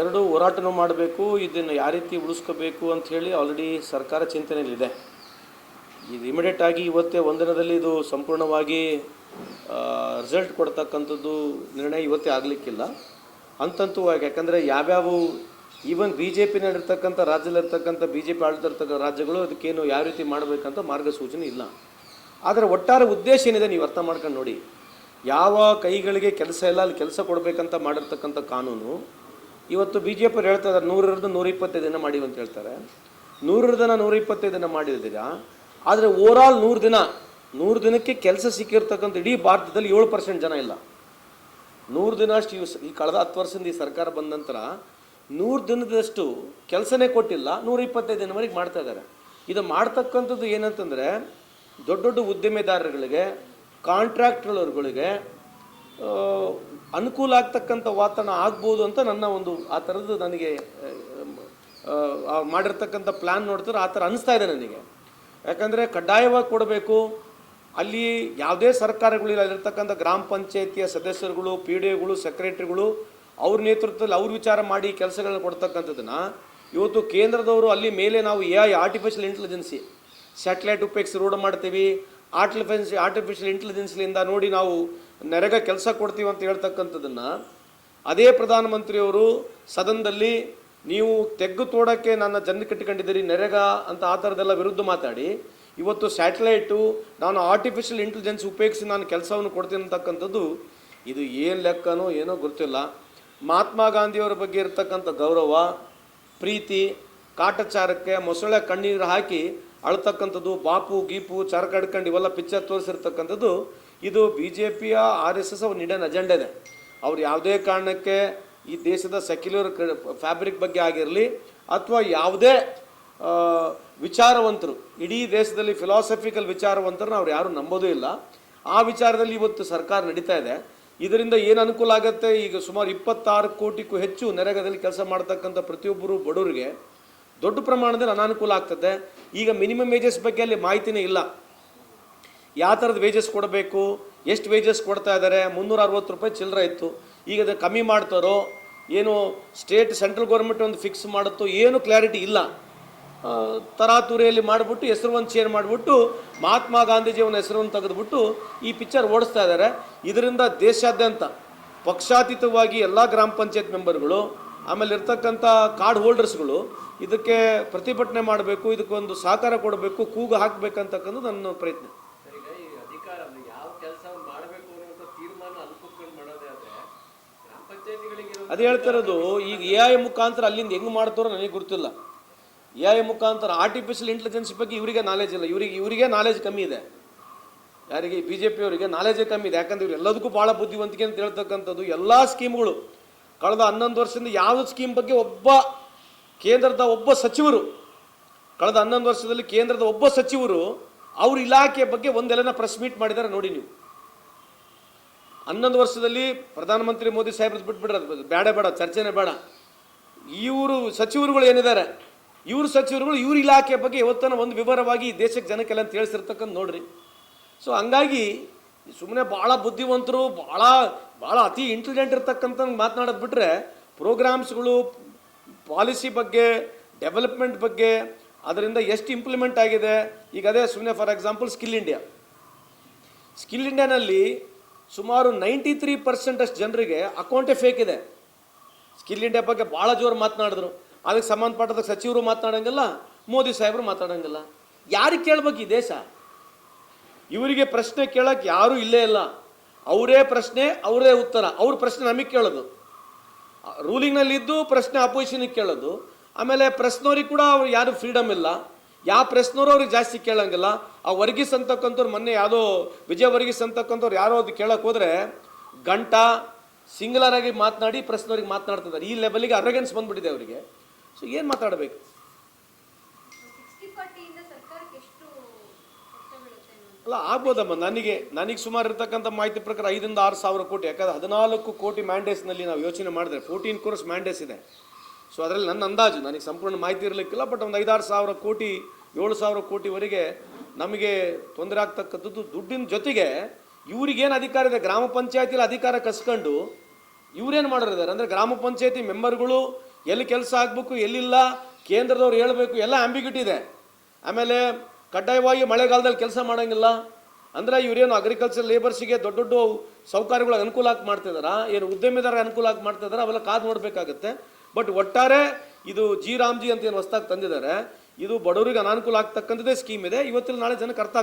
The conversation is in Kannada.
ಎರಡು ಹೋರಾಟನೂ ಮಾಡಬೇಕು, ಇದನ್ನು ಯಾವ ರೀತಿ ಉಳಿಸ್ಕೋಬೇಕು ಹೇಳಿ ಆಲ್ರೆಡಿ ಸರ್ಕಾರ ಚಿಂತನೆಯಲ್ಲಿದೆ. ಇದು ಇಮಿಡಿಯೇಟ್ ಆಗಿ ಇವತ್ತೇ ಒಂದಿನದಲ್ಲಿ ಇದು ಸಂಪೂರ್ಣವಾಗಿ ರಿಸಲ್ಟ್ ಕೊಡ್ತಕ್ಕಂಥದ್ದು ನಿರ್ಣಯ ಇವತ್ತೇ ಆಗಲಿಕ್ಕಿಲ್ಲ. ಹಂತಂತವಾಗಿ ಯಾಕಂದರೆ ಯಾವ್ಯಾವ ಈವನ್ ಬಿ ಜೆ ಪಿ ನಡಿರ್ತಕ್ಕಂಥ ರಾಜ್ಯದಲ್ಲಿರ್ತಕ್ಕಂಥ ಬಿ ಜೆ ಪಿ ಆಳ್ತಿರ್ತಕ್ಕಂಥ ರಾಜ್ಯಗಳು ಅದಕ್ಕೇನು ಯಾವ ರೀತಿ ಮಾಡಬೇಕಂತ ಮಾರ್ಗಸೂಚನೆ ಇಲ್ಲ. ಆದರೆ ಒಟ್ಟಾರೆ ಉದ್ದೇಶ ಏನಿದೆ ನೀವು ಅರ್ಥ ಮಾಡ್ಕೊಂಡು ನೋಡಿ. ಯಾವ ಕೈಗಳಿಗೆ ಕೆಲಸ ಇಲ್ಲ, ಅಲ್ಲಿ ಕೆಲಸ ಕೊಡಬೇಕಂತ ಮಾಡಿರ್ತಕ್ಕಂಥ ಕಾನೂನು ಇವತ್ತು ಬಿ ಜೆ ಪಿಯವ್ರು ಹೇಳ್ತಾ ಇದ್ದಾರೆ ನೂರರದ್ದು ನೂರ ಇಪ್ಪತ್ತೈದು ದಿನ ಮಾಡಿವಿ ಅಂತ ಹೇಳ್ತಾರೆ. ನೂರರ ದಿನ ನೂರ ಇಪ್ಪತ್ತೈದು ದಿನ ಮಾಡಿದ್ದೀರಾ ಆದರೆ ಓವರಾಲ್ ನೂರು ದಿನ ನೂರು ದಿನಕ್ಕೆ ಕೆಲಸ ಸಿಕ್ಕಿರ್ತಕ್ಕಂಥ ಇಡೀ ಭಾರತದಲ್ಲಿ ಏಳು ಪರ್ಸೆಂಟ್ ಜನ ಇಲ್ಲ. ನೂರು ದಿನ ಅಷ್ಟು ಈ ಕಳೆದ ಹತ್ತು ವರ್ಷದಿಂದ ಈ ಸರ್ಕಾರ ಬಂದ ನಂತರ ನೂರು ದಿನದಷ್ಟು ಕೆಲಸನೇ ಕೊಟ್ಟಿಲ್ಲ ನೂರ ಇಪ್ಪತ್ತೈದು ದಿನವರೆಗೆ ಮಾಡ್ತಾ ಇದ್ದಾರೆ. ಇದು ಮಾಡ್ತಕ್ಕಂಥದ್ದು ಏನಂತಂದರೆ ದೊಡ್ಡ ದೊಡ್ಡ ಉದ್ಯಮೆದಾರರುಗಳಿಗೆ ಕಾಂಟ್ರಾಕ್ಟ್ಗಳವ್ರುಗಳಿಗೆ ಆ, ಅನುಕೂಲ ಆಗ್ತಕ್ಕಂಥ ವಾತಾವರಣ ಆಗ್ಬೋದು ಅಂತ ನನ್ನ ಒಂದು ಆ ಥರದ್ದು ನನಗೆ ಮಾಡಿರ್ತಕ್ಕಂಥ ಪ್ಲ್ಯಾನ್ ನೋಡ್ತಾರೆ ಆ ಥರ ಅನಿಸ್ತಾ ಇದೆ ನನಗೆ. ಯಾಕಂದರೆ ಕಡ್ಡಾಯವಾಗಿ ಕೊಡಬೇಕು. ಅಲ್ಲಿ ಯಾವುದೇ ಸರ್ಕಾರಗಳಿಲ್ಲ ಅಲ್ಲಿರ್ತಕ್ಕಂಥ ಗ್ರಾಮ ಪಂಚಾಯತಿಯ ಸದಸ್ಯರುಗಳು, ಪಿ ಡಿ ಒಗಳು ಸೆಕ್ರೆಟ್ರಿಗಳು, ಅವ್ರ ನೇತೃತ್ವದಲ್ಲಿ ಅವ್ರ ವಿಚಾರ ಮಾಡಿ ಕೆಲಸಗಳನ್ನ ಕೊಡ್ತಕ್ಕಂಥದ್ದನ್ನು ಇವತ್ತು ಕೇಂದ್ರದವರು ಅಲ್ಲಿ ಮೇಲೆ ನಾವು A I artificial intelligence satellite ಉಪಯೋಗಿಸಿ ರೋಡ್ ಮಾಡ್ತೀವಿ. ಆರ್ಟಿಫಿಷಿ ಆರ್ಟಿಫಿಷಿಯಲ್ ಇಂಟೆಲಿಜೆನ್ಸ್ಲಿಂದ ನೋಡಿ ನಾವು ನೆರೆಗ ಕೆಲಸ ಕೊಡ್ತೀವಿ ಅಂತ ಹೇಳ್ತಕ್ಕಂಥದ್ದನ್ನು ಅದೇ ಪ್ರಧಾನಮಂತ್ರಿಯವರು ಸದನದಲ್ಲಿ ನೀವು ತೆಗ್ಗು ತೋಡಕ್ಕೆ ನನ್ನ ಜನ ಕಟ್ಟಿಕೊಂಡಿದ್ದೀರಿ, ನೆರೆಗ ಅಂತ ಆ ಥರದ್ದೆಲ್ಲ ವಿರುದ್ಧ ಮಾತಾಡಿ, ಇವತ್ತು ಸ್ಯಾಟಲೈಟು ನಾನು ಆರ್ಟಿಫಿಷಿಯಲ್ ಇಂಟೆಲಿಜೆನ್ಸ್ ಉಪಯೋಗಿಸಿ ನಾನು ಕೆಲಸವನ್ನು ಕೊಡ್ತೀನಿ ಅಂತಕ್ಕಂಥದ್ದು, ಇದು ಏನು ಲೆಕ್ಕನೋ ಏನೋ ಗೊತ್ತಿಲ್ಲ. ಮಹಾತ್ಮ ಗಾಂಧಿಯವರ ಬಗ್ಗೆ ಇರತಕ್ಕಂಥ ಗೌರವ, ಪ್ರೀತಿ, ಕಾಟಚಾರಕ್ಕೆ ಮೊಸಳೆ ಕಣ್ಣೀರು ಹಾಕಿ ಅಳ್ತಕ್ಕಂಥದ್ದು, ಬಾಪು, ಗೀಪು, ಚರಕ ಹಿಡ್ಕೊಂಡು ಇವೆಲ್ಲ ಪಿಕ್ಚರ್ ತೋರಿಸಿರ್ತಕ್ಕಂಥದ್ದು, ಇದು ಬಿ ಜೆ ಪಿಯ ಆರ್ ಎಸ್ ಎಸ್ ಅವ್ರು ನಿಡನ್ ಅಜೆಂಡ ಅವ್ರು ಯಾವುದೇ ಕಾರಣಕ್ಕೆ ಈ ದೇಶದ ಸೆಕ್ಯುಲರ್ ಫ್ಯಾಬ್ರಿಕ್ ಬಗ್ಗೆ ಆಗಿರಲಿ, ಅಥವಾ ಯಾವುದೇ ವಿಚಾರವಂತರು, ಇಡೀ ದೇಶದಲ್ಲಿ ಫಿಲಾಸಫಿಕಲ್ ವಿಚಾರವಂತರನ್ನ ಅವ್ರು ಯಾರು ನಂಬೋದೂ ಇಲ್ಲ. ಆ ವಿಚಾರದಲ್ಲಿ ಇವತ್ತು ಸರ್ಕಾರ ನಡೀತಾ ಇದೆ. ಇದರಿಂದ ಏನು ಅನುಕೂಲ ಆಗುತ್ತೆ? ಈಗ ಸುಮಾರು ಇಪ್ಪತ್ತಾರು ಕೋಟಿಗೂ ಹೆಚ್ಚು ನೆರೆಗದಲ್ಲಿ ಕೆಲಸ ಮಾಡ್ತಕ್ಕಂಥ ಪ್ರತಿಯೊಬ್ಬರು ಬಡವರಿಗೆ ದೊಡ್ಡ ಪ್ರಮಾಣದಲ್ಲಿ ಅನಾನುಕೂಲ ಆಗ್ತದೆ. ಈಗ ಮಿನಿಮಮ್ ವೇಜಸ್ ಬಗ್ಗೆ ಅಲ್ಲಿ ಮಾಹಿತಿನೇ ಇಲ್ಲ. ಯಾವ ಥರದ ವೇಜಸ್ ಕೊಡಬೇಕು, ಎಷ್ಟು ವೇಜಸ್ ಕೊಡ್ತಾ ಇದ್ದಾರೆ ಮುನ್ನೂರ ಅರವತ್ತು ರೂಪಾಯಿ ಚಿಲ್ಲರೆ ಇತ್ತು. ಈಗ ಅದು ಕಮ್ಮಿ ಮಾಡ್ತಾರೋ, ಏನು ಸ್ಟೇಟ್ ಸೆಂಟ್ರಲ್ ಗೌರ್ಮೆಂಟ್ ಒಂದು ಫಿಕ್ಸ್ ಮಾಡುತ್ತೋ ಏನು ಕ್ಲಾರಿಟಿ ಇಲ್ಲ. ತರಾತುರಿಯಲ್ಲಿ ಮಾಡಿಬಿಟ್ಟು ಹೆಸರು ಒಂದು ಚೇಂಜ್ ಮಾಡಿಬಿಟ್ಟು ಮಹಾತ್ಮ ಗಾಂಧೀಜಿಯವನ ಹೆಸರನ್ನು ತೆಗೆದುಬಿಟ್ಟು ಈ ಪಿಕ್ಚರ್ ಓಡಿಸ್ತಾ ಇದ್ದಾರೆ ಇದರಿಂದ ದೇಶಾದ್ಯಂತ ಪಕ್ಷಾತೀತವಾಗಿ ಎಲ್ಲ ಗ್ರಾಮ ಪಂಚಾಯತ್ ಮೆಂಬರ್ಗಳು ಆಮೇಲೆ ಇರ್ತಕ್ಕಂಥ ಕಾರ್ಡ್ ಹೋಲ್ಡರ್ಸ್ಗಳು ಇದಕ್ಕೆ ಪ್ರತಿಭಟನೆ ಮಾಡಬೇಕು ಇದಕ್ಕೊಂದು ಸಹಕಾರ ಕೊಡಬೇಕು ಕೂಗು ಹಾಕಬೇಕಂತಕ್ಕಂಥದ್ದು ನನ್ನ ಪ್ರಯತ್ನ. ಅದು ಹೇಳ್ತಿರೋದು ಈಗ ಎ ಐ ಮುಖಾಂತರ ಅಲ್ಲಿಂದ ಹೆಂಗೆ ಮಾಡ್ತಾರೋ ನನಗೆ ಗೊತ್ತಿಲ್ಲ. ಎ ಐ ಮುಖಾಂತರ ಆರ್ಟಿಫಿಷಿಯಲ್ ಇಂಟೆಲಿಜೆನ್ಸ್ ಬಗ್ಗೆ ಇವರಿಗೆ ನಾಲೆಜ್ ಇಲ್ಲ. ಇವರಿಗೆ ಇವರಿಗೆ ನಾಲೆಜ್ ಕಮ್ಮಿ ಇದೆ. ಯಾರಿಗೆ? ಬಿ ಜೆ ಪಿಯವರಿಗೆ ನಾಲೆಜೇ ಕಮ್ಮಿ ಇದೆ. ಯಾಕಂದ್ರೆ ಇವ್ರು ಎಲ್ಲದಕ್ಕೂ ಭಾಳ ಬುದ್ಧಿವಂತಿಕೆ ಅಂತ ಹೇಳ್ತಕ್ಕಂಥದ್ದು ಎಲ್ಲ ಸ್ಕೀಮ್ಗಳು ಕಳೆದ ಹನ್ನೊಂದು ವರ್ಷದಿಂದ ಯಾವ ಸ್ಕೀಮ್ ಬಗ್ಗೆ ಒಬ್ಬ ಕೇಂದ್ರದ ಒಬ್ಬ ಸಚಿವರು, ಕಳೆದ ಹನ್ನೊಂದು ವರ್ಷದಲ್ಲಿ ಕೇಂದ್ರದ ಒಬ್ಬ ಸಚಿವರು ಅವ್ರ ಇಲಾಖೆ ಬಗ್ಗೆ ಒಂದೆಲ್ಲನ ಪ್ರೆಸ್ ಮೀಟ್ ಮಾಡಿದ್ದಾರೆ ನೋಡಿ ನೀವು. ಹನ್ನೊಂದು ವರ್ಷದಲ್ಲಿ ಪ್ರಧಾನಮಂತ್ರಿ ಮೋದಿ ಸಾಹೇಬ್ರದ್ದು ಬಿಟ್ಬಿಡ್ರೆ ಬೇಡ ಬೇಡ, ಚರ್ಚೆನೇ ಬೇಡ. ಇವರು ಸಚಿವರುಗಳು ಏನಿದ್ದಾರೆ? ಇವ್ರ ಸಚಿವರುಗಳು ಇವ್ರ ಇಲಾಖೆ ಬಗ್ಗೆ ಇವತ್ತನ ಒಂದು ವಿವರವಾಗಿ ದೇಶಕ್ಕೆ ಜನಕ್ಕೆಲ್ಲ ತಿಳಿಸಿರ್ತಕ್ಕಂಥ ನೋಡ್ರಿ. ಸೊ ಹಂಗಾಗಿ ಸುಮ್ಮನೆ ಭಾಳ ಬುದ್ಧಿವಂತರು, ಭಾಳ ಭಾಳ ಅತಿ ಇಂಟೆಲಿಜೆಂಟ್ ಇರ್ತಕ್ಕಂಥ ಮಾತನಾಡೋದು ಬಿಟ್ಟರೆ ಪ್ರೋಗ್ರಾಮ್ಸ್ಗಳು, ಪಾಲಿಸಿ ಬಗ್ಗೆ, ಡೆವಲಪ್ಮೆಂಟ್ ಬಗ್ಗೆ ಅದರಿಂದ ಎಷ್ಟು ಇಂಪ್ಲಿಮೆಂಟ್ ಆಗಿದೆ. ಈಗ ಅದೇ ಸುಮ್ಮನೆ for example skill India. Skill ಇಂಡಿಯಾನಲ್ಲಿ ಸುಮಾರು ನೈಂಟಿ ತ್ರೀ ಪರ್ಸೆಂಟ್ ಅಷ್ಟು ಜನರಿಗೆ ಅಕೌಂಟೇ ಫೇಕ್ ಇದೆ. ಸ್ಕಿಲ್ ಇಂಡಿಯಾ ಬಗ್ಗೆ ಭಾಳ ಜೋರು ಮಾತನಾಡಿದ್ರು. ಅದಕ್ಕೆ ಸಂಬಂಧಪಟ್ಟದ ಸಚಿವರು ಮಾತನಾಡೋಂಗಿಲ್ಲ, ಮೋದಿ ಸಾಹೇಬರು ಮಾತಾಡೋಂಗಿಲ್ಲ ಯಾರಿಗೆ ಕೇಳಬೇಕು ಈ ದೇಶ? ಇವರಿಗೆ ಪ್ರಶ್ನೆ ಕೇಳೋಕ್ಕೆ ಯಾರೂ ಇಲ್ಲೇ ಇಲ್ಲ. ಅವರೇ ಪ್ರಶ್ನೆ, ಅವರೇ ಉತ್ತರ. ಅವ್ರ ಪ್ರಶ್ನೆ ನಮಗೆ ಕೇಳೋದು. ರೂಲಿಂಗ್ನಲ್ಲಿ ಇದ್ದು ಪ್ರಶ್ನೆ ಅಪೋಸಿಷನ್ಗೆ ಕೇಳೋದು. ಆಮೇಲೆ ಪ್ರಶ್ನವ್ರಿಗೆ ಕೂಡ ಅವ್ರು ಯಾರು ಫ್ರೀಡಮ್ ಇಲ್ಲ. ಯಾವ ಪ್ರಶ್ನವರು ಅವ್ರಿಗೆ ಜಾಸ್ತಿ ಕೇಳೋಂಗಿಲ್ಲ. ಆ ವರ್ಗೀಸ್ ಅಂತಕ್ಕಂಥವ್ರು ಮೊನ್ನೆ ಯಾವುದೋ ವಿಜಯ ವರ್ಗೀಸ್ ಅಂತಕ್ಕಂಥವ್ರು ಯಾರೋ ಅದು ಕೇಳಕ್ಕೆ ಹೋದ್ರೆ ಗಂಟ ಸಿಂಗ್ಲರ್ ಆಗಿ ಮಾತನಾಡಿ ಪ್ರಶ್ನವ್ರಿಗೆ ಮಾತನಾಡ್ತಿದ್ದಾರೆ. ಈ ಲೆವೆಲ್ಗೆ ಅರಗೆನ್ಸ್ ಬಂದ್ಬಿಟ್ಟಿದೆ ಅವರಿಗೆ. ಸೊ ಏನು ಮಾತಾಡಬೇಕು? ಅಲ್ಲ, ಆಗ್ಬೋದಮ್ಮ. ನನಗೆ ನನಗೆ ಸುಮಾರು ಇರ್ತಕ್ಕಂಥ ಮಾಹಿತಿ ಪ್ರಕಾರ ಐದರಿಂದ ಆರು ಸಾವಿರ ಕೋಟಿ. ಯಾಕಂದ್ರೆ ಹದಿನಾಲ್ಕು ಕೋಟಿ ಮ್ಯಾಂಡೇಸ್ನಲ್ಲಿ ನಾವು ಯೋಚನೆ ಮಾಡಿದ್ರೆ ಫೋರ್ಟೀನ್ ಕೋರ್ಸ್ ಮ್ಯಾಂಡೇಸ್ ಇದೆ. ಸೊ ಅದರಲ್ಲಿ ನನ್ನ ಅಂದಾಜು. ನನಗೆ ಸಂಪೂರ್ಣ ಮಾಹಿತಿ ಇರಲಿಕ್ಕಿಲ್ಲ ಬಟ್ ಒಂದು ಐದಾರು ಸಾವಿರ ಕೋಟಿ, ಏಳು ಸಾವಿರ ಕೋಟಿವರೆಗೆ ನಮಗೆ ತೊಂದರೆ ಆಗ್ತಕ್ಕಂಥದ್ದು ದುಡ್ಡಿನ ಜೊತೆಗೆ ಇವ್ರಿಗೇನು ಅಧಿಕಾರ ಇದೆ? ಗ್ರಾಮ ಪಂಚಾಯತಿಲಿ ಅಧಿಕಾರ ಕಸ್ಕೊಂಡು ಇವ್ರೇನು ಮಾಡೋರಿದ್ದಾರೆ ಅಂದರೆ ಗ್ರಾಮ ಪಂಚಾಯತಿ ಮೆಂಬರ್ಗಳು ಎಲ್ಲಿ ಕೆಲಸ ಆಗಬೇಕು, ಎಲ್ಲಿಲ್ಲ, ಕೇಂದ್ರದವ್ರು ಹೇಳಬೇಕು, ಎಲ್ಲ ಆಂಬಿಗ್ಯೂಟಿ ಇದೆ. ಆಮೇಲೆ ಕಡ್ಡಾಯವಾಗಿ ಮಳೆಗಾಲದಲ್ಲಿ ಕೆಲಸ ಮಾಡೋಂಗಿಲ್ಲ. ಅಂದರೆ ಇವರೇನು ಅಗ್ರಿಕಲ್ಚರ್ ಲೇಬರ್ಸಿಗೆ ದೊಡ್ಡ ದೊಡ್ಡ ಸೌಕರ್ಯಗಳ ಅನುಕೂಲ ಆಗಿ ಮಾಡ್ತಿದಾರಾ? ಏನು ಉದ್ಯಮಿದಾರ ಅನುಕೂಲ ಆಗಿ ಮಾಡ್ತಿದಾರ? ಅವೆಲ್ಲ ಕಾದು ನೋಡಬೇಕಾಗತ್ತೆ. ಬಟ್ ಒಟ್ಟಾರೆ ಇದು ಜಿ ರಾಮ್ಜಿ ಅಂತ ಏನು ಹೊಸ್ದಾಗಿ ತಂದಿದ್ದಾರೆ. ಇದು ಬಡವರಿಗೆ ಅನಾನುಕೂಲ ಆಗ್ತಕ್ಕಂಥದ್ದೇ ಸ್ಕೀಮ್ ಇದೆ. ಇವತ್ತಿನ ನಾಳೆ ಜನಕ್ಕೆ ಅರ್ಥ ಆಗುತ್ತೆ.